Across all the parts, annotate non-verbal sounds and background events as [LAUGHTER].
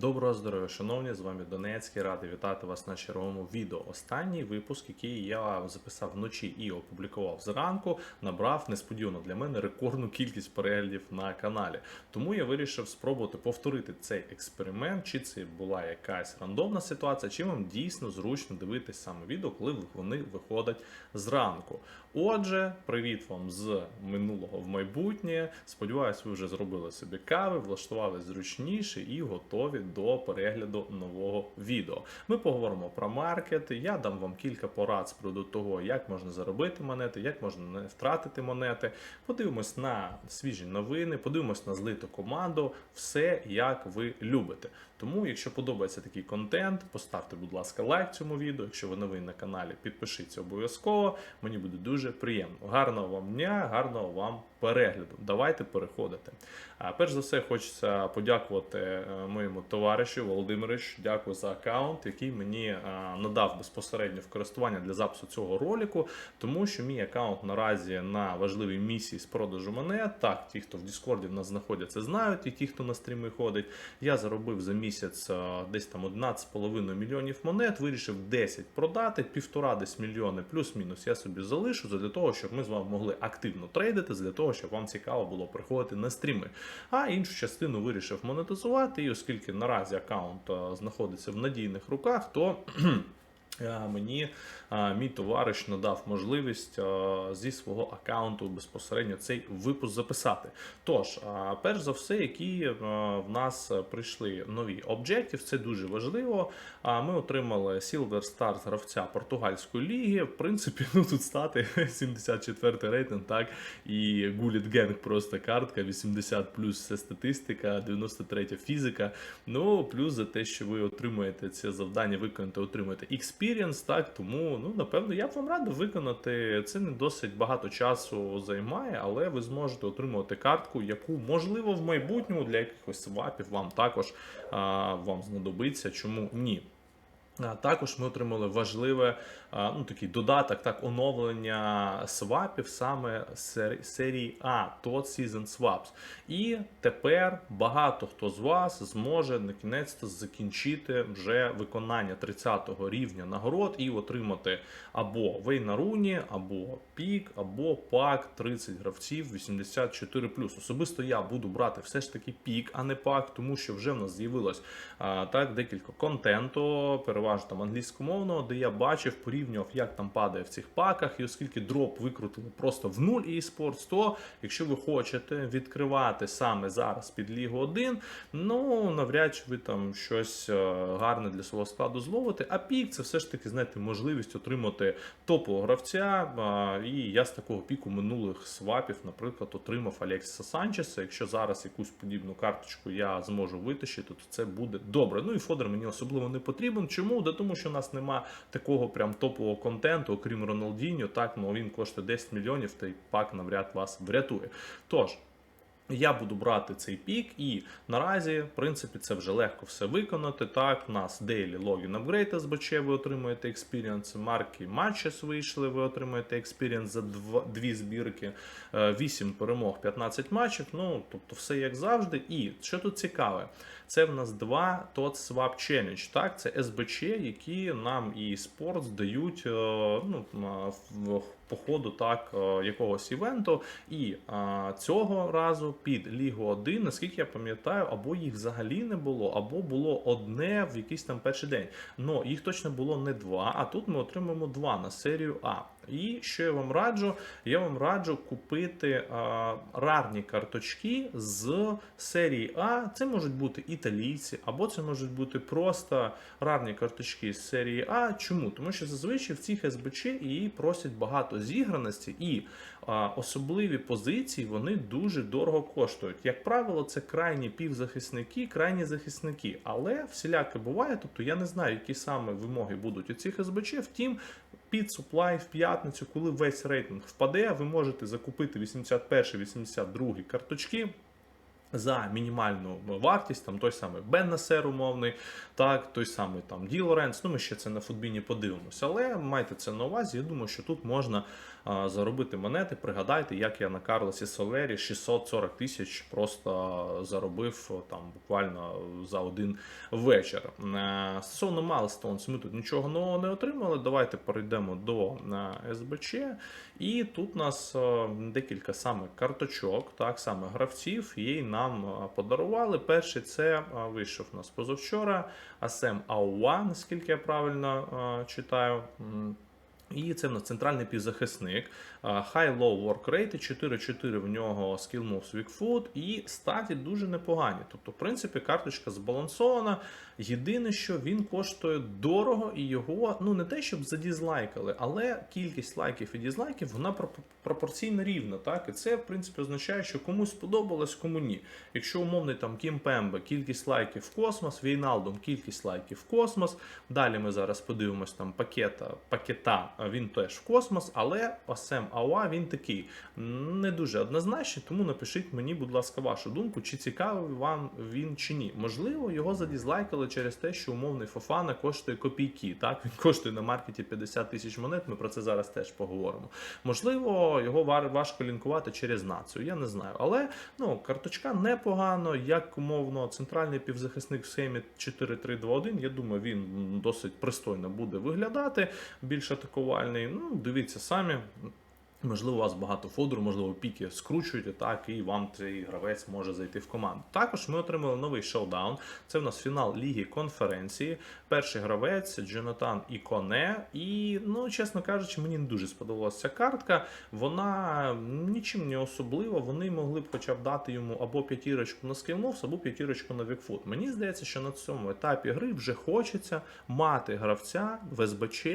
Доброго здоров'я, шановні! З вами Донецький. Радий вітати вас на черговому відео. Останній випуск, який я записав вночі і опублікував зранку, набрав несподівано для мене рекордну кількість переглядів на каналі. Тому я вирішив спробувати повторити цей експеримент, чи це була якась рандомна ситуація, чи вам дійсно зручно дивитись саме відео, коли вони виходять зранку. Отже, привіт вам з минулого в майбутнє. Сподіваюсь, ви вже зробили собі кави, влаштували зручніше і готові до перегляду нового відео. Ми поговоримо про маркет. Я дам вам кілька порад з приводу того, як можна заробити монети, як можна не втратити монети. Подивимось на свіжі новини, подивимось на злиту команду, все як ви любите. Тому, якщо подобається такий контент, поставте, будь ласка, лайк цьому відео. Якщо ви новий на каналі, підпишіться обов'язково. Мені буде дуже приємно. Гарного вам дня, гарного вам перегляду. Давайте переходити. А перш за все, хочеться подякувати е, моєму товаришу Володимирич. Дякую за аккаунт, який мені е, надав безпосередньо в користування для запису цього ролику, тому що мій аккаунт наразі на важливій місії з продажу монет. Так, ті, хто в Діскорді в нас знаходяться, знають, і ті, хто на стріми ходить. Я заробив за місяць е, десь там 11,5 мільйонів монет. Вирішив 10 продати, півтора десь мільйони, плюс-мінус. Я собі залишу для того, щоб ми з вами могли активно трейдити, для того, щоб вам цікаво було приходити на стріми. А іншу частину вирішив монетизувати. І оскільки наразі аккаунт е, знаходиться в надійних руках, то [CLEARS THROAT] е, мені мій товариш надав можливість зі свого аккаунту безпосередньо цей випуск записати. Тож, перш за все, які в нас прийшли нові об'єктів, це дуже важливо. Ми отримали Silver Star з гравця португальської ліги. В принципі, ну тут стати [LAUGHS] 74 рейтинг, так і Гуліт Генг просто картка, 80 плюс це статистика, 93 фізика. Ну плюс за те, що ви отримуєте це завдання, виконати, отримуєте experience, так тому ну напевно я б вам радив виконати. Це не досить багато часу займає, але ви зможете отримувати картку, яку можливо в майбутньому для якихось свапів вам також а, вам знадобиться. Чому ні? Також ми отримали важливе ну, такий додаток, так, оновлення свапів саме сер- серії А, TOT Season Swaps. І тепер багато хто з вас зможе на кінець закінчити вже виконання 30-го рівня нагород і отримати або Вейнаруні, або пік, або пак 30 гравців 84 Особисто я буду брати все ж таки пік, а не пак, тому що вже в нас з'явилось так декілька контенту, переважно там англійськомовного, де я бачив, порівнював, як там падає в цих паках, і оскільки дроп викрутили просто в нуль eSports, то якщо ви хочете відкривати саме зараз під Лігу 1, ну навряд чи ви там щось е, гарне для свого складу зловите. А пік це все ж таки знаєте, можливість отримати топового гравця. І я з такого піку минулих свапів, наприклад, отримав Алексіса Санчеса. Якщо зараз якусь подібну карточку я зможу витащити, то це буде добре. Ну і Фодор мені особливо не потрібен. Чому? Да тому що у нас нема такого прям топового контенту, окрім Роналдіньо. Так, ну він коштує 10 мільйонів, та й пак навряд вас врятує. Тож. Я буду брати цей пік, і наразі, в принципі, це вже легко все виконати. Так, у нас Daily Login Upgrade СБЧ, ви отримуєте експірієнс, марки Matches вийшли, ви отримуєте експірієнс за дв- дві збірки, 8 перемог, 15 матчів. Ну, тобто, все як завжди. І що тут цікаве, це в нас два TOT Swap Challenge. Так, це СБЧ, які нам і спорт дають е, ну, в по ходу так е, якогось івенту. І а, цього разу під Лігу 1, наскільки я пам'ятаю, або їх взагалі не було, або було одне в якийсь там перший день. Ну їх точно було не два. А тут ми отримаємо два на серію А. І що я вам раджу? Я вам раджу купити а, рарні карточки з серії А. Це можуть бути італійці, або це можуть бути просто рарні карточки з серії А. Чому? Тому що зазвичай в цих СБЧ її просять багато зіграності, і особливі позиції вони дуже дорого коштують. Як правило, це крайні півзахисники, крайні захисники. Але всіляке буває, тобто я не знаю, які саме вимоги будуть у цих СБЧ. Втім, під суплай в п'ятницю, коли весь рейтинг впаде, ви можете закупити 81-82 карточки. За мінімальну вартість, там той самий Бен Насер умовний, так, той самий там Ді Лоренц, ну ми ще це на футбіні подивимося. Але майте це на увазі. Я думаю, що тут можна заробити монети. Пригадайте, як я на Карлосі Солері 640 тисяч просто заробив там буквально за один вечір. Е, Стосовно Milestones ми тут нічого нового не отримали. Давайте перейдемо до е, СБЧ. І тут у нас декілька саме карточок, так саме гравців, її нам е, подарували. Перший це вийшов у нас позавчора. Асем Ауа, наскільки я правильно читаю. І це в нас центральний півзахисник. High-low work rate, 4-4 в нього skill moves weak foot і статі дуже непогані. Тобто, в принципі, карточка збалансована. Єдине, що він коштує дорого, і його ну не те, щоб задізлайкали, але кількість лайків і дізлайків вона пропо- пропорційно рівна. Так, і це в принципі означає, що комусь сподобалось, кому ні. Якщо умовний там Кім Пембе, кількість лайків в космос, Війналдом кількість лайків в космос. Далі ми зараз подивимось там пакета, пакета, він теж в космос, але Осем Ауа він такий не дуже однозначний, тому напишіть мені, будь ласка, вашу думку, чи цікавий вам він чи ні. Можливо, його задізлайкали через те, що умовний Фофана коштує копійки. Так, він коштує на маркеті 50 тисяч монет. Ми про це зараз теж поговоримо. Можливо, його важко лінкувати через націю. Я не знаю. Але ну, карточка непогано, як умовно, центральний півзахисник в схемі 4-3-2-1. Я думаю, він досить пристойно буде виглядати, більш атакувальний. Ну, дивіться самі. Можливо, у вас багато фодору, можливо, піки скручуєте, так, і вам цей гравець може зайти в команду. Також ми отримали новий шоудаун. Це в нас фінал Ліги конференції. Перший гравець Джонатан Іконе. І, ну, чесно кажучи, мені не дуже сподобалася ця картка. Вона нічим не особлива. Вони могли б хоча б дати йому або п'ятірочку на скілмовс, або п'ятірочку на вікфут. Мені здається, що на цьому етапі гри вже хочеться мати гравця в СБЧ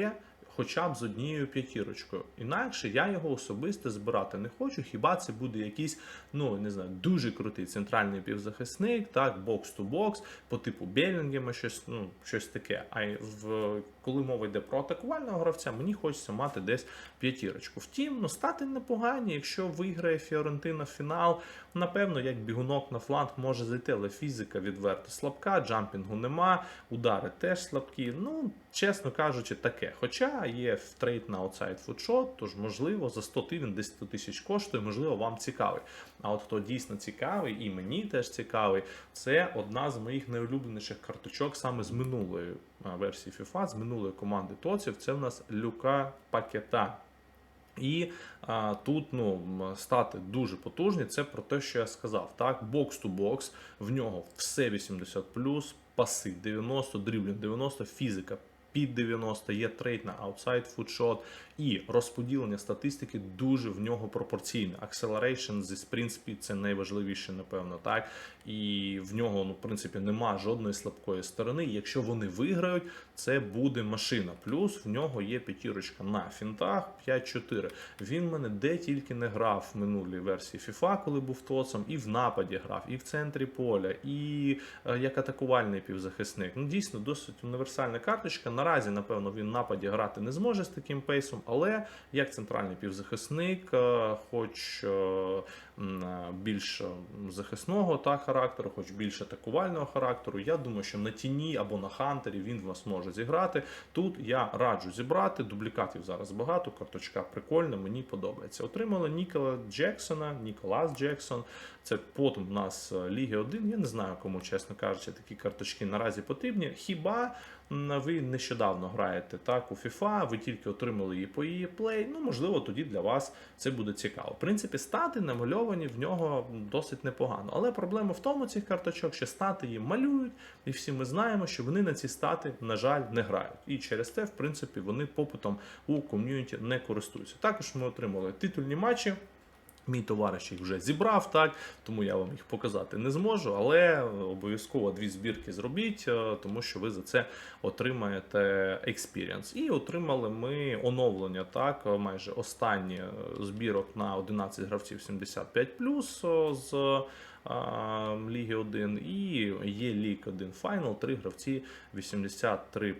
хоча б з однією п'ятірочкою. Інакше я його особисто збирати не хочу. Хіба це буде якийсь, ну не знаю, дуже крутий центральний півзахисник, так, бокс-ту-бокс, по типу Белінгема, щось, ну, щось таке. А в коли мова йде про атакувального гравця, мені хочеться мати десь п'ятірочку. Втім, ну стати непогані, якщо виграє Фіорентина фінал, напевно, як бігунок на фланг може зайти, але фізика відверто слабка, джампінгу нема, удари теж слабкі. Ну, чесно кажучи, таке. Хоча є в трейд на outside футшот, тож можливо за 100 ти він десь 100 тисяч коштує, можливо, вам цікавий. А от хто дійсно цікавий, і мені теж цікавий, це одна з моїх найулюбленіших карточок саме з минулої версії FIFA, з минулої команди Тоців. Це в нас Люка Пакета. І а, тут ну, стати дуже потужні. Це про те, що я сказав. Так, бокс ту бокс, в нього все 80 паси 90, дріблінг 90, фізика під 90, є трейд на аутсайд foot і розподілення статистики дуже в нього пропорційне. Acceleration зі speed – це найважливіше, напевно, так. І в нього, ну, в принципі, нема жодної слабкої сторони. Якщо вони виграють, це буде машина. Плюс в нього є п'ятірочка на фінтах 5-4. Він мене де тільки не грав в минулій версії FIFA, коли був тоцом, і в нападі грав, і в центрі поля, і е, як атакувальний півзахисник. Ну, дійсно, досить універсальна карточка. Наразі, напевно, він в нападі грати не зможе з таким пейсом, але як центральний півзахисник, е, хоч е, більш захисного та характеру, хоч більш атакувального характеру, я думаю, що на тіні або на хантері він вас може зіграти. Тут я раджу зібрати. Дублікатів зараз багато, карточка прикольна, мені подобається. Отримали Нікола Джексона, Ніколас Джексон. Це потім у нас е, Ліги 1. Я не знаю, кому, чесно кажучи, такі карточки наразі потрібні. Хіба ви нещодавно граєте так у FIFA, ви тільки отримали її по її плей. Ну, можливо, тоді для вас це буде цікаво. В принципі, стати намальовані в нього досить непогано. Але проблема в тому цих карточок, що стати їм малюють, і всі ми знаємо, що вони на ці стати, на жаль, не грають. І через те, в принципі, вони попитом у ком'юніті не користуються. Також ми отримали титульні матчі. Мій товариш їх вже зібрав, так тому я вам їх показати не зможу, але обов'язково дві збірки зробіть, е, тому що ви за це отримаєте експірієнс. І отримали ми оновлення, так е, майже останні е, збірок на 11 гравців 75+, е, з Ліги 1 і є Ліг 1 Final, три гравці 83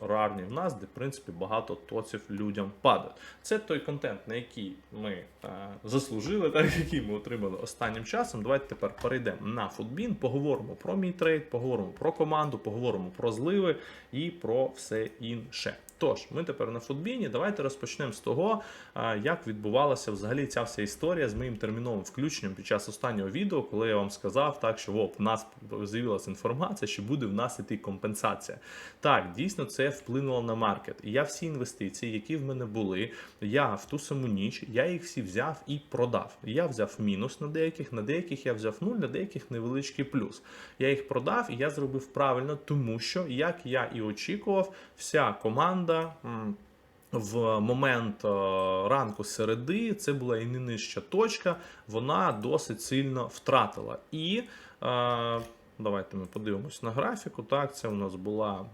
рарні в нас, де в принципі багато тоців людям падають. Це той контент, на який ми а, заслужили, так [LAUGHS] який ми отримали останнім часом. Давайте тепер перейдемо на футбін, поговоримо про мій трейд, поговоримо про команду, поговоримо про зливи і про все інше. Тож, ми тепер на футбіні. Давайте розпочнемо з того, як відбувалася взагалі ця вся історія з моїм терміновим включенням під час останнього відео, коли я вам сказав, так що оп, в нас з'явилася інформація, що буде в нас іти компенсація. Так, дійсно це вплинуло на маркет. І я всі інвестиції, які в мене були, я в ту саму ніч, я їх всі взяв і продав. Я взяв мінус на деяких, на деяких я взяв нуль, на деяких невеличкий плюс. Я їх продав і я зробив правильно, тому що, як я і очікував, вся команда. М, в момент е, ранку середи це була і не нижча точка, вона досить сильно втратила. І е, давайте ми подивимось на графіку. Так, це у нас була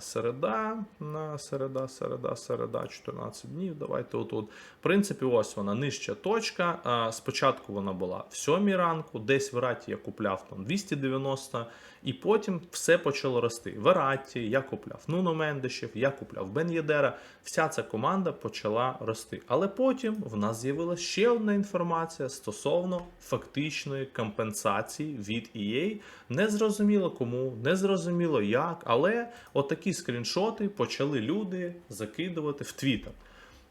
середа, на середа, середа, середа, 14 днів. Давайте отут. В принципі, ось вона нижча точка. Е, Спочатку вона була в 7 ранку, десь в Раті я купляв там 290, і потім все почало рости. В Ераті я купляв Нуно Мендешів, я купляв Бен Єдера. Вся ця команда почала рости. Але потім в нас з'явилася ще одна інформація стосовно фактичної компенсації від EA. Не зрозуміло кому, не зрозуміло як, але отакі скріншоти почали люди закидувати в Твіттер.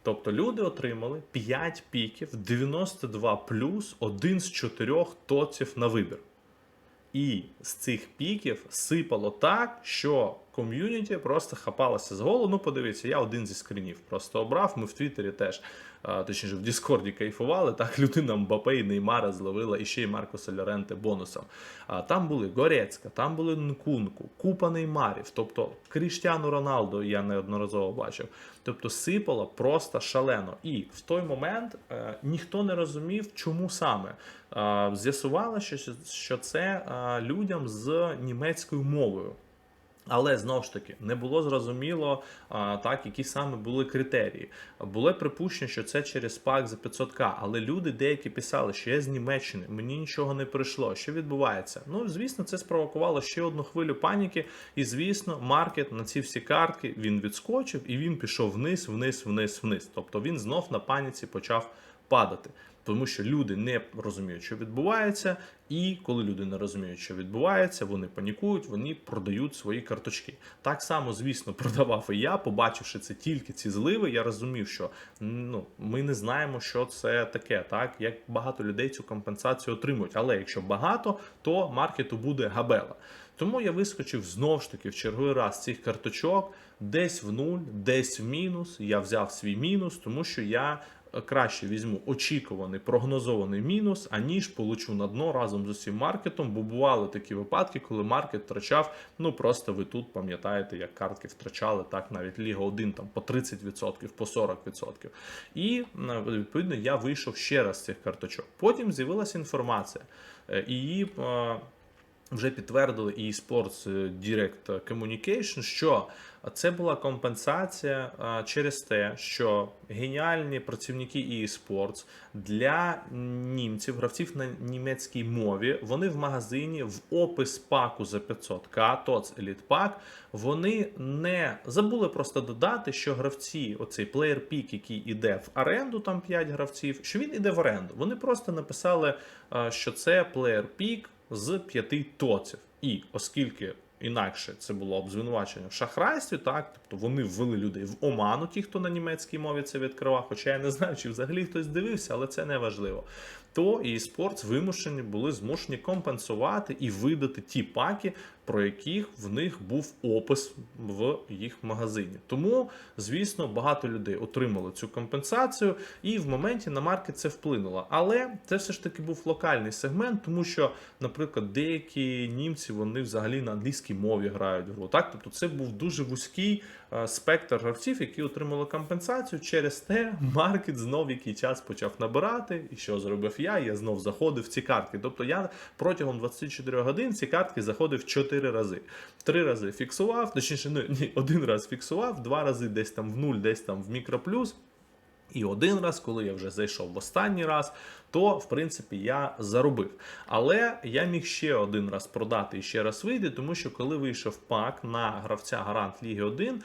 Тобто люди отримали 5 піків 92 плюс один з 4 тоців на вибір. І з цих піків сипало так, що ком'юніті просто хапалося з голову. Ну, подивіться, я один зі скрінів просто обрав. Ми в Твіттері теж, точніше, в Діскорді кайфували. Так, [LAUGHS] людина Мбапе і Неймара зловила і ще й Маркоса Лоренте бонусом. А, там були Горецька, там були Нкунку, купа Неймарів. Тобто Кріштіану Роналду я неодноразово бачив. Тобто сипало просто шалено. І в той момент е, ніхто не розумів, чому саме. Е, з'ясувалося, що, що це е, людям з німецькою мовою. Але знову ж таки не було зрозуміло, а, так, які саме були критерії. Було припущення, що це через пак за 500к, але люди деякі писали, що я з Німеччини, мені нічого не прийшло. Що відбувається? Ну, звісно, це спровокувало ще одну хвилю паніки. І звісно, маркет на ці всі картки він відскочив і він пішов вниз, вниз, вниз, вниз. Тобто він знов на паніці почав падати. Тому що люди не розуміють, що відбувається, і коли люди не розуміють, що відбувається, вони панікують, вони продають свої карточки. Так само, звісно, [LAUGHS] продавав і я, побачивши це тільки ці зливи, я розумів, що ну ми не знаємо, що це таке, так як багато людей цю компенсацію отримують. Але якщо багато, то маркету буде габела. Тому я вискочив знов ж таки в черговий раз цих карточок, десь в нуль, десь в мінус. Я взяв свій мінус, тому що я краще візьму очікуваний прогнозований мінус, аніж получу на дно разом з усім маркетом. Бо бували такі випадки, коли маркет втрачав. Ну просто ви тут пам'ятаєте, як картки втрачали так, навіть Ліга 1 там по 30%, по 40%. І е, відповідно я вийшов ще раз з цих карточок. Потім з'явилася інформація. е, і Її е, вже підтвердили і Sports Direct Communication, що це була компенсація через те, що геніальні працівники eSports для німців, гравців на німецькій мові, вони в магазині в опис паку за 500к, TOTS Elite Pack, вони не забули просто додати, що гравці, оцей плеєр пік, який іде в оренду, там 5 гравців, що він іде в оренду. Вони просто написали, що це плеєр пік з п'яти тоців. І оскільки інакше це було обзвинувачення в шахрайстві, так тобто вони ввели людей в оману, ті, хто на німецькій мові це відкривав. Хоча я не знаю, чи взагалі хтось дивився, але це не важливо. То і спортс вимушені були змушені компенсувати і видати ті паки, про яких в них був опис в їх магазині. Тому, звісно, багато людей отримали цю компенсацію, і в моменті на маркет це вплинуло. Але це все ж таки був локальний сегмент, тому що, наприклад, деякі німці вони взагалі на англійській мові грають гру. Так, тобто це був дуже вузький спектр гравців, які отримали компенсацію. Через те маркет знов який час почав набирати. І що зробив я? Я знов заходив в ці картки. Тобто я протягом 24 годин ці картки заходив 4 рази. Три рази фіксував, точніше, ну, ні, один раз фіксував, два рази десь там в нуль, десь там в мікроплюс. І один раз, коли я вже зайшов в останній раз, то в принципі я заробив. Але я міг ще один раз продати і ще раз вийти, тому що коли вийшов пак на гравця Гарант Ліги 1, е,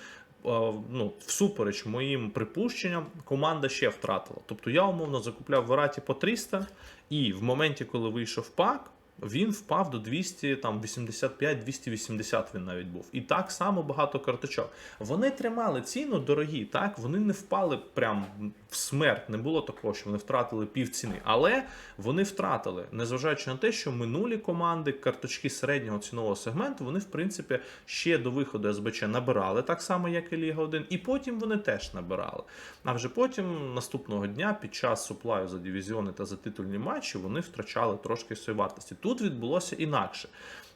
ну, всупереч моїм припущенням, команда ще втратила. Тобто я умовно закупляв в Араті по 300, і в моменті, коли вийшов пак, він впав до 200, там 85-280 він навіть був. І так само багато карточок. Вони тримали ціну дорогі, так вони не впали прям в смерть. Не було такого, що вони втратили пів ціни. Але вони втратили, незважаючи на те, що минулі команди, карточки середнього цінового сегменту, вони в принципі ще до виходу СБЧ набирали, так само як і Ліга 1, і потім вони теж набирали. А вже потім наступного дня під час суплаю за дивізіони та за титульні матчі вони втрачали трошки своєї вартості. Тут відбулося інакше.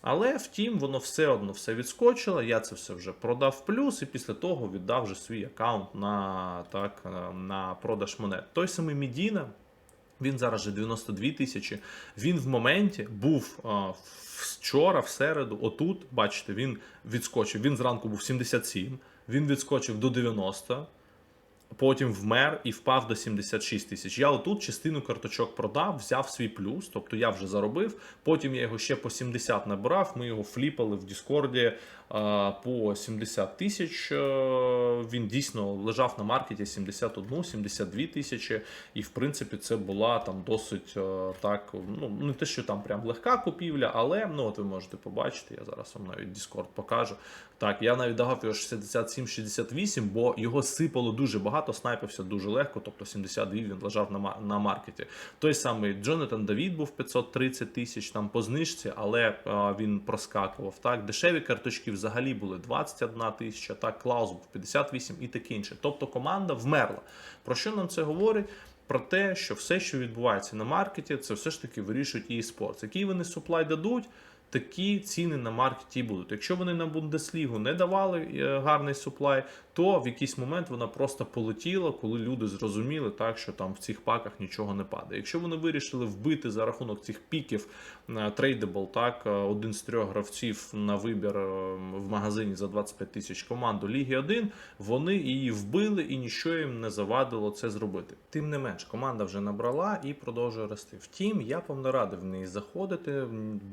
Але втім, воно все одно все відскочило. Я це все вже продав плюс, і після того віддав вже свій аккаунт на, так, е, на продаж монет. Той самий Медіна. Він зараз же 92 тисячі. Він в моменті був а, вчора, в середу, отут, бачите, він відскочив. Він зранку був 77, він відскочив до 90, потім вмер і впав до 76 тисяч. Я отут частину карточок продав, взяв свій плюс, тобто я вже заробив. Потім я його ще по 70 набрав. Ми його фліпали в Діскорді по 70 тисяч. Е, Він дійсно лежав на маркеті 71-72 тисячі. І в принципі це була там досить е, так. Ну не те, що там прям легка купівля, але ну от ви можете побачити. Я зараз вам навіть Discord покажу. Так, я навіть давав його 67-68, бо його сипало дуже багато, снайпився дуже легко, тобто 72 він лежав на, на маркеті. Той самий Джонатан Давід був 530 тисяч там по знижці, але а, він проскакував. Так, дешеві карточки взагалі були 21 тисяча, так, Клаус був 58 і таке інше. Тобто команда вмерла. Про що нам це говорить? Про те, що все, що відбувається на маркеті, це все ж таки вирішують і спорт. Який вони суплай дадуть, такі ціни на маркеті будуть. Якщо вони на Бундеслігу не давали е, гарний суплай, то в якийсь момент вона просто полетіла, коли люди зрозуміли, так що там в цих паках нічого не падає. Якщо вони вирішили вбити за рахунок цих піків трейдебл, так е, один з трьох гравців на вибір е, в магазині за 25 тисяч команду Ліги 1, вони її вбили і нічого їм не завадило це зробити. Тим не менш, команда вже набрала і продовжує рости. Втім, я б не радив в неї заходити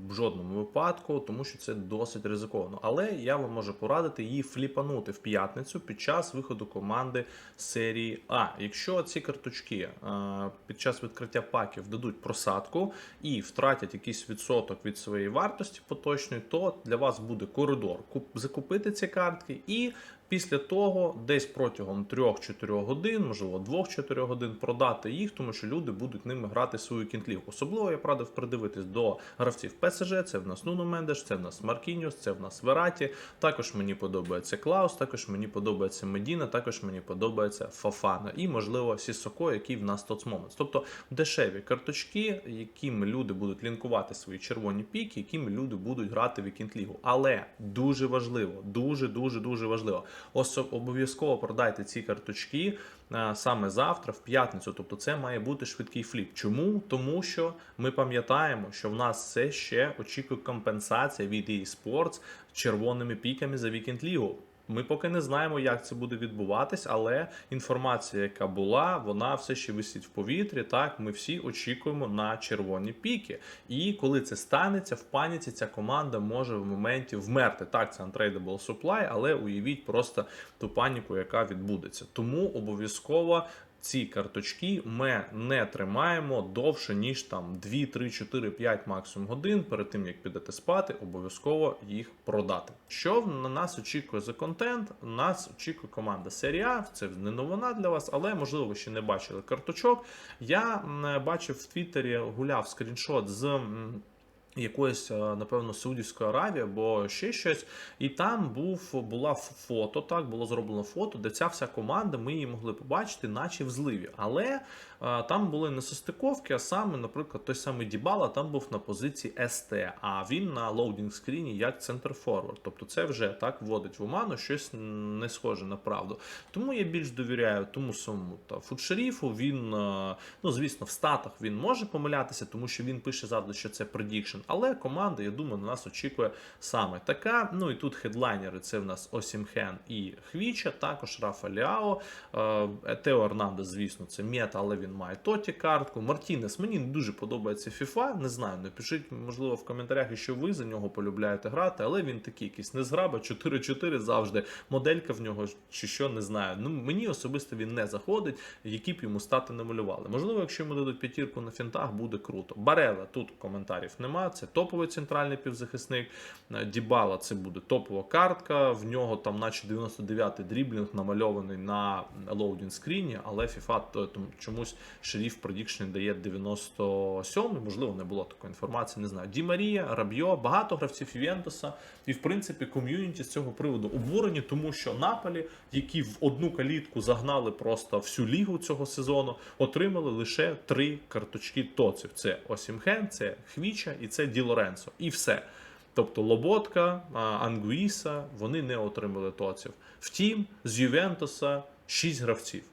в жодному випадку, тому що це досить ризиковано. Але я вам можу порадити її фліпанути в п'ятницю під час виходу команди серії А. Якщо ці карточки е, під час відкриття паків дадуть просадку і втратять якийсь відсоток від своєї вартості поточної, то для вас буде коридор закупити ці картки і. Після того, десь протягом 3-4 годин, можливо 2-4 годин, продати їх, тому що люди будуть ними грати свою кінтлігу. Особливо я радив придивитись до гравців ПСЖ. Це в нас Нуно Мендеш, це в нас Маркіньос, це в нас Вераті. Також мені подобається Клаус, також мені подобається Медіна, також мені подобається Фафана і, можливо, Сісоко, який в нас Tots Moments. Тобто дешеві карточки, якими люди будуть лінкувати свої червоні піки, якими люди будуть грати в Вікінг-лігу. Але дуже важливо, дуже дуже дуже важливо. Обов'язково продайте ці карточки е, саме завтра, в п'ятницю. Тобто, це має бути швидкий фліп. Чому? Тому що ми пам'ятаємо, що в нас все ще очікує компенсація від EA Sports червоними піками за Вікенд Лігу. Ми поки не знаємо, як це буде відбуватись, але інформація, яка була, вона все ще висить в повітрі. Так, ми всі очікуємо на червоні піки. І коли це станеться, в паніці ця команда може в моменті вмерти. Так, це untradeable supply, але уявіть просто ту паніку, яка відбудеться. Тому обов'язково. Ці карточки ми не тримаємо довше, ніж там 2, 3, 4, 5 максимум годин. Перед тим як підете спати, обов'язково їх продати. Що на нас очікує за контент? Нас очікує команда серія. Це не новина для вас, але можливо ви ще не бачили карточок. Я бачив в Твіттері, гуляв скріншот з. Якоїсь, е, напевно, Саудівської Аравії або ще щось, і там був була фото. Так було зроблено фото, де ця вся команда, ми її могли побачити, наче в зливі. Але е, там були не состиковки, а саме, наприклад, той самий Дібала там був на позиції СТ, а він на лоудінг скріні як центр форвард. Тобто це вже так вводить в оману щось не схоже на правду. Тому я більш довіряю тому самому та фудшеріфу. Він, е, ну звісно, в статах він може помилятися, тому що він пише завжди, що це предікшн. Але команда, я думаю, на нас очікує саме така. Ну і тут хедлайнери це в нас Осімхен і Хвіча, також Рафа Ліао. Е, Тео Ернандес, звісно, це мета, але він має тоті картку. Мартінес, мені дуже подобається FIFA. Не знаю, напишіть, можливо, в коментарях, що ви за нього полюбляєте грати, але він такий якийсь незграба, 4-4 завжди. Моделька в нього чи що, не знаю. Ну мені особисто він не заходить, які б йому стати не малювали. Можливо, якщо йому дадуть п'ятірку на фінтах, буде круто. Барела тут коментарів нема. Це топовий центральний півзахисник. Е, Дібала це буде топова картка. В нього там, наче 99-й дріблінг намальований на лоудінг скріні, але FIFA то- чомусь шеріф Prediction дає 97-й. Можливо, не було такої інформації. Не знаю. Ді Марія, Рабьо, багато гравців Ювентуса. І в принципі ком'юніті з цього приводу обурені, тому що Наполі, які в одну калітку загнали просто всю лігу цього сезону, отримали лише три карточки тоців: це Осімхен, це Хвіча і це Ді Лоренцо. І все. Тобто Лоботка, Ангуїса, вони не отримали тоців. Втім, з Ювентуса 6 гравців.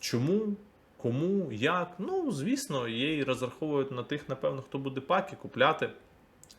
Чому? Кому, як? Ну, звісно, і розраховують на тих, напевно, хто буде паки купляти.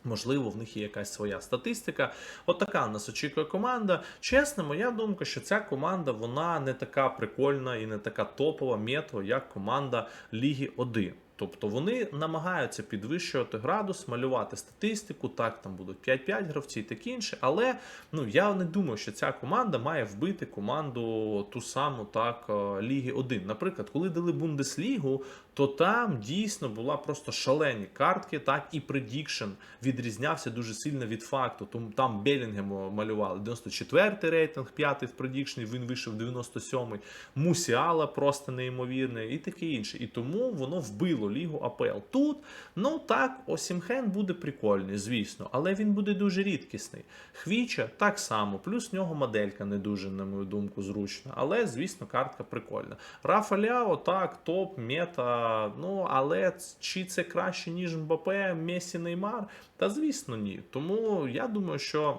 Можливо, в них є якась своя статистика. От нас очікує команда. Чесно, моя думка, що ця команда вона не така прикольна і не така топова метро, як команда Ліги 1. Тобто вони намагаються підвищувати градус, малювати статистику. Так, там будуть 5-5 гравці таке інше. Але ну я не думаю, що ця команда має вбити команду ту саму так е, Ліги 1. Наприклад, коли дали Бундеслігу, то там дійсно була просто шалені картки, так і предікшн відрізнявся дуже сильно від факту. Тому там Белінгему малювали 94-й рейтинг, 5 в предікшні, він вийшов 97-й. Мусіала просто неймовірний і таке інше. І тому воно вбило лігу АПЛ. Тут, ну так, Осімхен буде прикольний, звісно, але він буде дуже рідкісний. Хвіча так само, плюс в нього моделька не дуже, на мою думку, зручна. Але, звісно, картка прикольна. Рафа Ляо, так, топ, мета. Ну, але чи це краще, ніж Мбапе, Месі, Неймар? Та звісно, ні. Тому я думаю, що.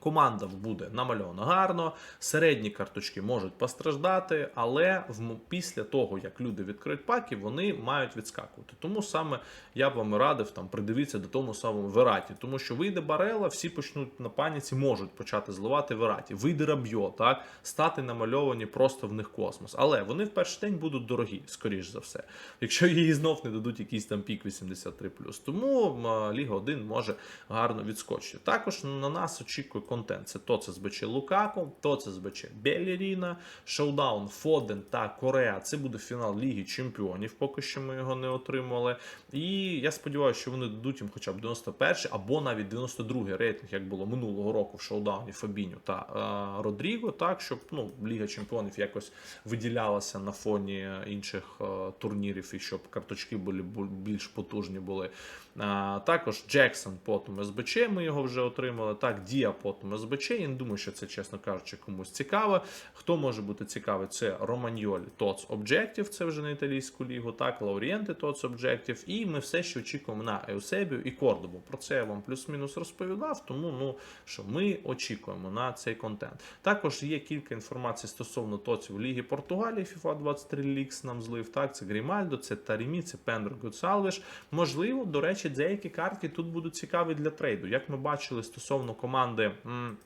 Команда буде намальована гарно, середні карточки можуть постраждати, але в, після того, як люди відкриють паки, вони мають відскакувати. Тому саме я б вам радив там придивитися до тому самому Вераті, тому що вийде Барела, всі почнуть на паніці, можуть почати зливати Вераті. Вийде Рабьо, так стати намальовані просто в них космос. Але вони в перший день будуть дорогі, скоріш за все. Якщо її знов не дадуть якийсь там пік 83 Тому Ліга 1 може гарно відскочити. Також на нас очікує контент. Це то це СБЧ Лукако, то це СБЧ Беліріна, шоудаун Фоден та Корея. Це буде фінал Ліги Чемпіонів. Поки що ми його не отримали. І я сподіваюся, що вони дадуть їм хоча б 91 або навіть 92 рейтинг, як було минулого року в шоудауні Фабіню та е, Родріго, так щоб ну Ліга Чемпіонів якось виділялася на фоні інших е, турнірів і щоб карточки були більш потужні були. А, також Джексон потім СБЧ, ми його вже отримали. Так, Дія потім СБЧ. Я не думаю, що це, чесно кажучи, комусь цікаво. Хто може бути цікавий? Це Романьолі Tots Objective, це вже на італійську лігу, так, Лаурієнти Tots Objective. І ми все ще очікуємо на Еусебію і Кордобу. Про це я вам плюс-мінус розповідав, тому ну що ми очікуємо на цей контент. Також є кілька інформацій стосовно тоців Ліги Португалії, FIFA 23 Leaks нам злив. Так, це Грімальдо, це Тарімі, це Пендро Гуцалвеш. Можливо, до речі, деякі картки тут будуть цікаві для трейду. Як ми бачили стосовно команди. Mm.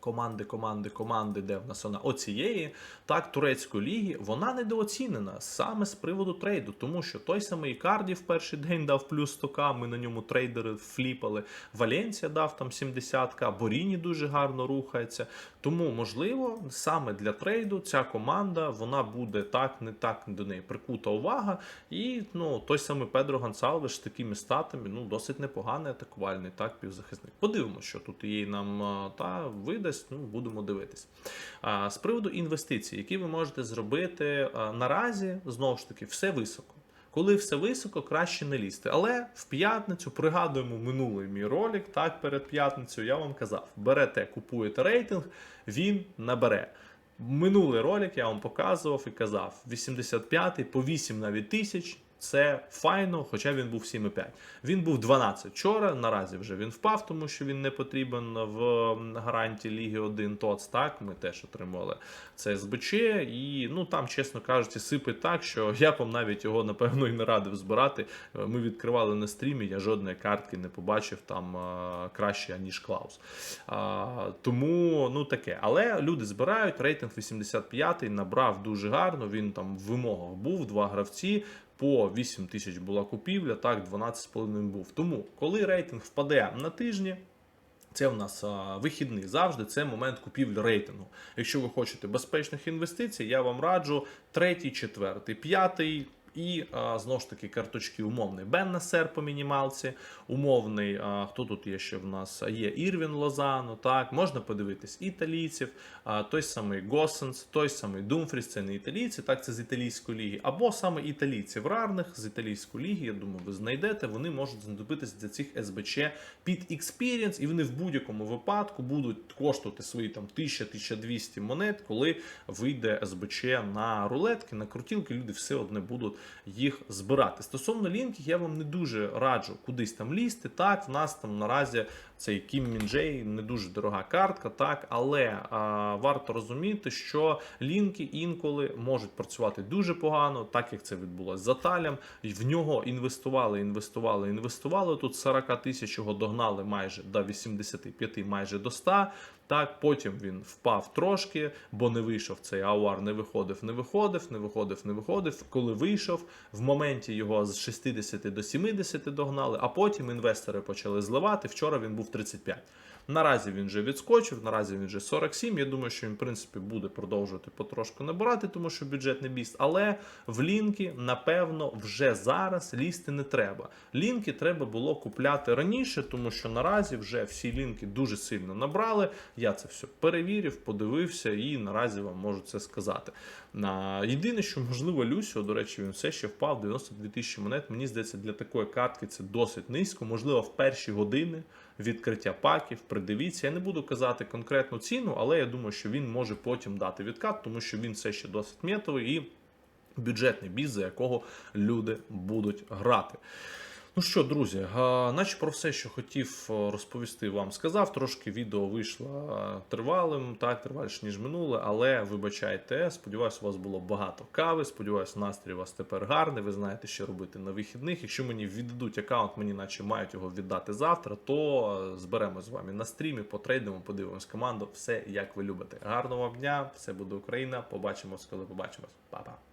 Команди, команди, команди, де в нас вона оцієї, так, турецької ліги, вона недооцінена саме з приводу трейду, тому що той самий Ікарді в перший день дав плюс 100к, ми на ньому трейдери фліпали. Валенція дав там 70к, Боріні дуже гарно рухається. Тому, можливо, саме для трейду ця команда вона буде так, не так до неї прикута увага. І ну, той самий Педро Гонсалвеш з такими статами, ну, досить непоганий атакувальний так, півзахисник. Подивимося, що тут їй нам та видасть, ну, будемо дивитись. А, з приводу інвестицій, які ви можете зробити а, наразі, знову ж таки, все високо. Коли все високо, краще не лізти. Але в п'ятницю пригадуємо минулий мій ролик. Так, перед п'ятницею я вам казав: берете, купуєте рейтинг, він набере. Минулий ролик я вам показував і казав: 85 по 8 навіть тисяч. Це файно, хоча він був 7,5. Він був 12 вчора. Наразі вже він впав, тому що він не потрібен в гарантії Ліги 1 ТОЦ. Так, ми теж отримували це СБЧ, і ну там, чесно кажучи, сипить так, що [LAUGHS] я вам навіть його напевно і не радив збирати. Е, Ми відкривали на стрімі, я жодної картки не побачив там е, краще, ніж Клаус. Тому ну таке. Але люди збирають. Рейтинг 85 набрав дуже гарно. Він там в вимогах був, два гравці. По 8 тисяч була купівля, так 12,5 був. Тому, коли рейтинг впаде на тижні, це в нас вихідний завжди. Це момент купівлі рейтингу. Якщо ви хочете безпечних інвестицій, я вам раджу третій, четвертий, п'ятий. І знову ж таки карточки умовний Бен Насер по мінімалці, умовний. Хто тут є ще в нас? Є Ірвін Лозано. Так, можна подивитись італійців, той самий Госенс, той самий Думфріс, це не італійці, так це з італійської ліги, або саме італійців рарних з італійської ліги. Я думаю, ви знайдете. Вони можуть знадобитися для цих СБЧ під експірієнс, і вони в будь-якому випадку будуть коштувати свої там 1000-1200 монет, коли вийде СБЧ на рулетки, на крутілки. Люди все одне будуть їх збирати. Стосовно лінків, я вам не дуже раджу кудись там лізти. Так, в нас там наразі цей Кім Мінджей не дуже дорога картка, так, але а, варто розуміти, що лінки інколи можуть працювати дуже погано, так як це відбулося з Аталем. І В нього інвестували, інвестували, інвестували. Тут 40 тисяч його догнали майже до 85, майже до 100. Так, потім він впав трошки, бо не вийшов цей ауар, не виходив, не виходив, не виходив, не виходив. Коли вийшов, в моменті його з 60 до 70 догнали, а потім інвестори почали зливати. Вчора він був 35. Наразі він вже відскочив, наразі він вже 47. Я думаю, що він, в принципі, буде продовжувати потрошку набирати, тому що бюджет не біст. Але в лінки, напевно, вже зараз лізти не треба. Лінки треба було купляти раніше, тому що наразі вже всі лінки дуже сильно набрали. Я це все перевірив, подивився і наразі вам можу це сказати. Єдине, що можливо, Люсіо, до речі, він все ще впав 92 тисячі монет. Мені здається, для такої картки це досить низько. Можливо, в перші години відкриття паків. Придивіться. Я не буду казати конкретну ціну, але я думаю, що він може потім дати відкат, тому що він все ще досить метовий і бюджетний біз, за якого люди будуть грати. Ну що, друзі, наче про все, що хотів е, розповісти, вам сказав. Трошки відео вийшло е, тривалим, так, триваліше, ніж минуле, але вибачайте, сподіваюся, у вас було багато кави. Сподіваюся, настрій у вас тепер гарний. Ви знаєте, що робити на вихідних. Якщо мені віддадуть аккаунт, мені наче мають його віддати завтра, то е, зберемо з вами на стрімі, потрейдимо, подивимось команду. Все як ви любите. Гарного вам дня, все буде Україна. Побачимось, коли побачимось. Па-па.